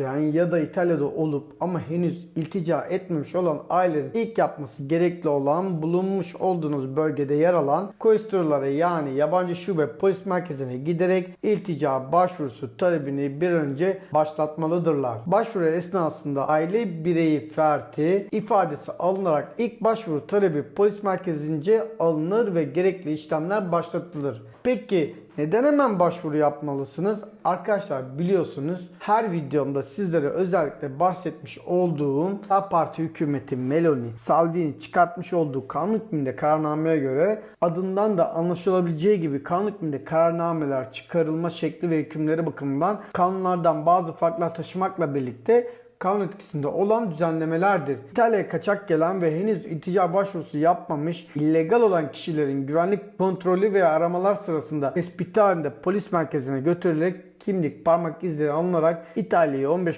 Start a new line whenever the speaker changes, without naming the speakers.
yani ya da İtalya'da olup ama henüz iltica etmemiş olan ailelerin ilk yapması gerekli olan bulunmuş olduğunuz bölgede yer alan questurlara yani yabancı şube polis merkezine giderek iltica başvurusu talebini bir önce başlatmalıdırlar. Başvuru esnasında aile bireyi ferti ifadesi alınarak ilk başvuru talebi polis merkezince alınır ve gerekli işlemler başlatılır. Peki neden hemen başvuru yapmalısınız? Arkadaşlar biliyorsunuz her videomda sizlere özellikle bahsetmiş olduğum A Parti hükümeti Meloni Salvini çıkartmış olduğu kanun hükmünde kararnameye göre adından da anlaşılabileceği gibi kanun hükmünde kararnameler çıkarılma şekli ve hükümleri bakımından kanunlardan bazı farklar taşımakla birlikte kanun etkisinde olan düzenlemelerdir. İtalya'ya kaçak gelen ve henüz iltica başvurusu yapmamış illegal olan kişilerin güvenlik kontrolü veya aramalar sırasında tespiti halinde polis merkezine götürülerek kimlik parmak izleri alınarak İtalya'ya 15